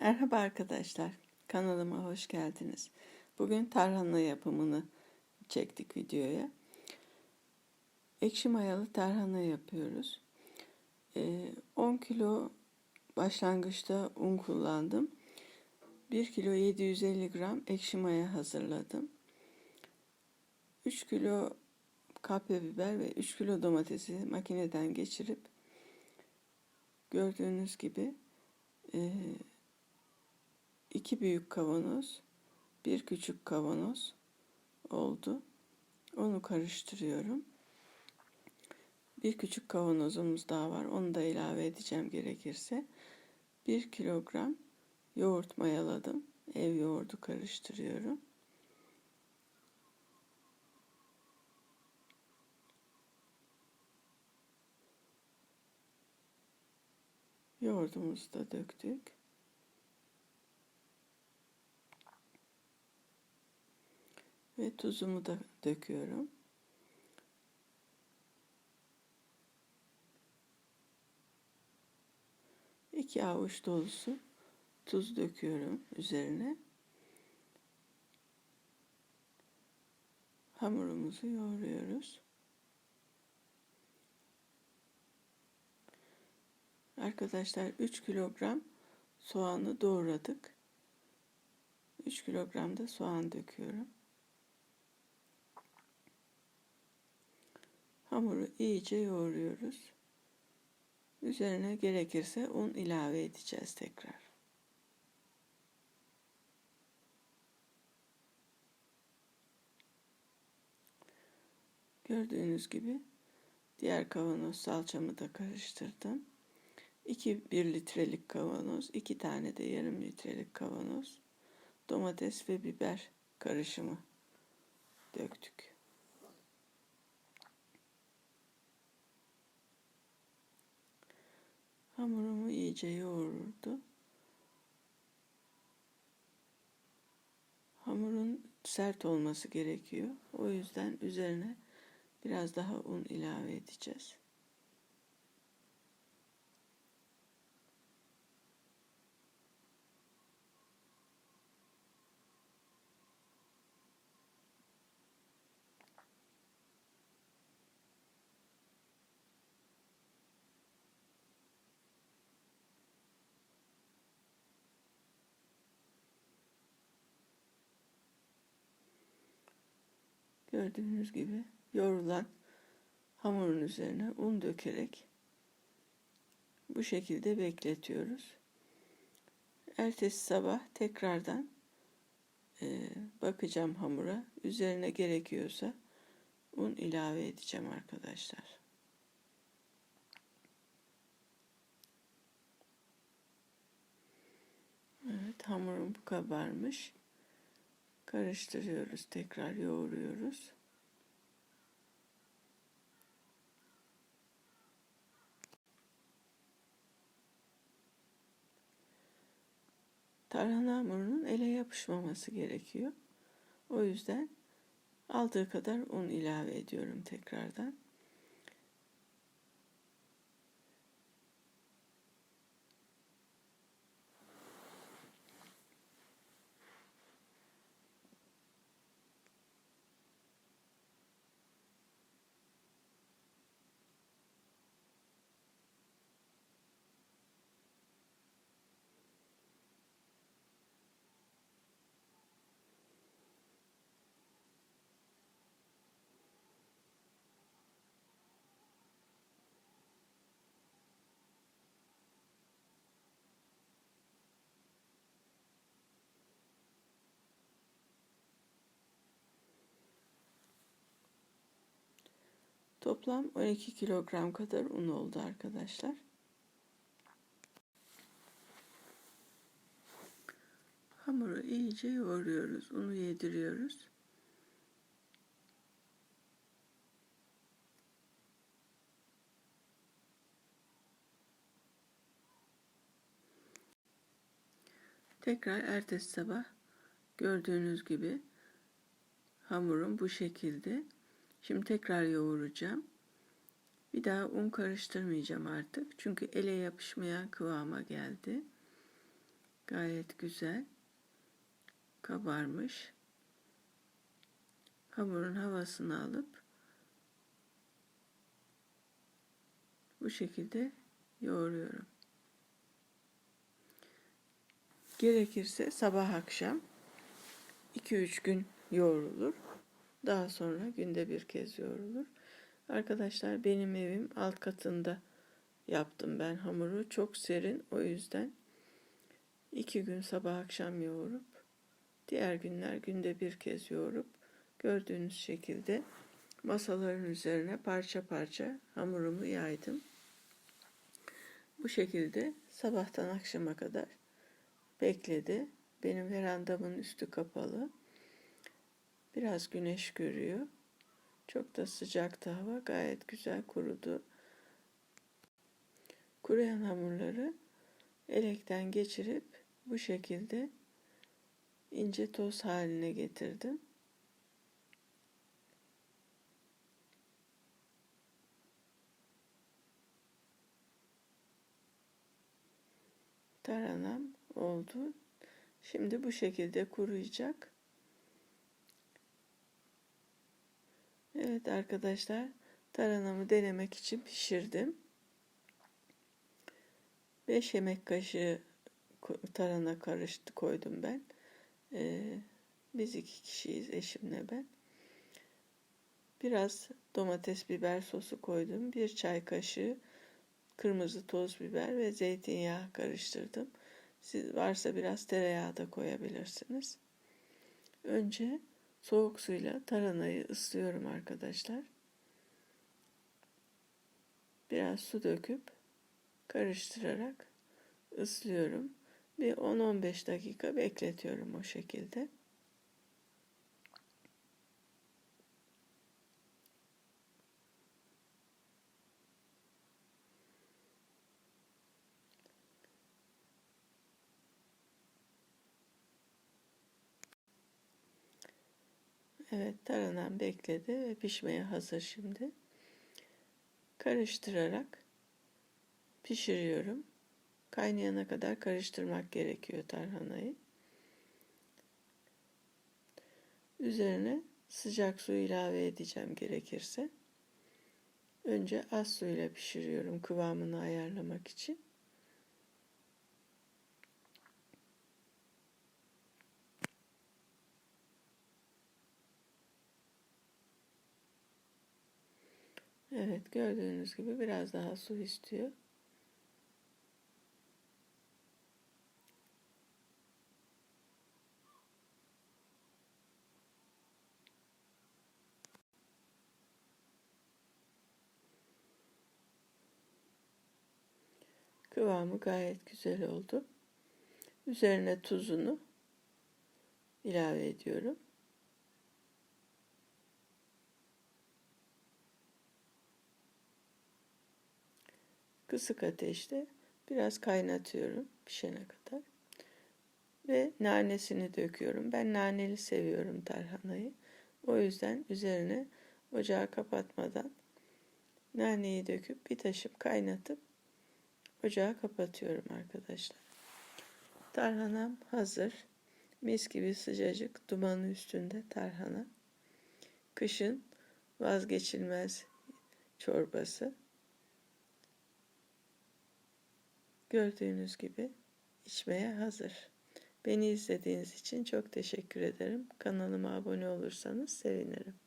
Merhaba arkadaşlar. Kanalıma hoş geldiniz. Bugün tarhana yapımını çektik videoya. Ekşi mayalı tarhana yapıyoruz. Ee, 10 kilo başlangıçta un kullandım. 1 kilo 750 gram ekşi maya hazırladım. 3 kilo kapya biber ve 3 kilo domatesi makineden geçirip gördüğünüz gibi eee 2 büyük kavanoz, bir küçük kavanoz oldu. Onu karıştırıyorum. Bir küçük kavanozumuz daha var. Onu da ilave edeceğim gerekirse. 1 kilogram yoğurt mayaladım. Ev yoğurdu karıştırıyorum. Yoğurdumuzu da döktük. Ve tuzumu da döküyorum. İki avuç dolusu tuz döküyorum üzerine. Hamurumuzu yoğuruyoruz. Arkadaşlar 3 kilogram soğanı doğradık. 3 kilogram da soğan döküyorum. Hamuru iyice yoğuruyoruz. Üzerine gerekirse un ilave edeceğiz tekrar. Gördüğünüz gibi diğer kavanoz salçamı da karıştırdım. 2 1 litrelik kavanoz, 2 tane de yarım litrelik kavanoz domates ve biber karışımı döktük. Hamurumu iyice yoğurdu. Hamurun sert olması gerekiyor. O yüzden üzerine biraz daha un ilave edeceğiz. Gördüğünüz gibi yoğrulan hamurun üzerine un dökerek bu şekilde bekletiyoruz. Ertesi sabah tekrardan e, bakacağım hamura. Üzerine gerekiyorsa un ilave edeceğim arkadaşlar. Evet hamurum kabarmış. Karıştırıyoruz, tekrar yoğuruyoruz. Tarhana hamurunun ele yapışmaması gerekiyor. O yüzden aldığı kadar un ilave ediyorum tekrardan. Toplam 12 kilogram kadar un oldu arkadaşlar. Hamuru iyice yoğuruyoruz. Unu yediriyoruz. Tekrar ertesi sabah gördüğünüz gibi hamurum bu şekilde. Şimdi tekrar yoğuracağım. Bir daha un karıştırmayacağım artık. Çünkü ele yapışmayan kıvama geldi. Gayet güzel. Kabarmış. Hamurun havasını alıp bu şekilde yoğuruyorum. Gerekirse sabah akşam 2-3 gün yoğrulur. Daha sonra günde bir kez yoğrulur. Arkadaşlar benim evim alt katında yaptım ben hamuru. Çok serin o yüzden iki gün sabah akşam yoğurup diğer günler günde bir kez yoğurup gördüğünüz şekilde masaların üzerine parça parça hamurumu yaydım. Bu şekilde sabahtan akşama kadar bekledi. Benim verandamın üstü kapalı. Biraz güneş görüyor. Çok da sıcaktı hava. Gayet güzel kurudu. Kuruyan hamurları elekten geçirip bu şekilde ince toz haline getirdim. Taranam oldu. Şimdi bu şekilde kuruyacak. Evet arkadaşlar taranamı denemek için pişirdim. 5 yemek kaşığı tarhana karıştı koydum ben. Ee, biz iki kişiyiz eşimle ben. Biraz domates biber sosu koydum. Bir çay kaşığı kırmızı toz biber ve zeytinyağı karıştırdım. Siz varsa biraz tereyağı da koyabilirsiniz. Önce soğuk suyla taranayı ıslıyorum arkadaşlar. Biraz su döküp karıştırarak ıslıyorum. Bir 10-15 dakika bekletiyorum o şekilde. Evet taranan bekledi ve pişmeye hazır şimdi. Karıştırarak pişiriyorum. Kaynayana kadar karıştırmak gerekiyor tarhanayı. Üzerine sıcak su ilave edeceğim gerekirse. Önce az suyla pişiriyorum kıvamını ayarlamak için. Evet gördüğünüz gibi biraz daha su istiyor. Kıvamı gayet güzel oldu. Üzerine tuzunu ilave ediyorum. Kısık ateşte biraz kaynatıyorum pişene kadar. Ve nanesini döküyorum. Ben naneli seviyorum tarhanayı. O yüzden üzerine ocağı kapatmadan naneyi döküp bir taşıp kaynatıp ocağı kapatıyorum arkadaşlar. Tarhanam hazır. Mis gibi sıcacık dumanı üstünde tarhana. Kışın vazgeçilmez çorbası. Gördüğünüz gibi içmeye hazır. Beni izlediğiniz için çok teşekkür ederim. Kanalıma abone olursanız sevinirim.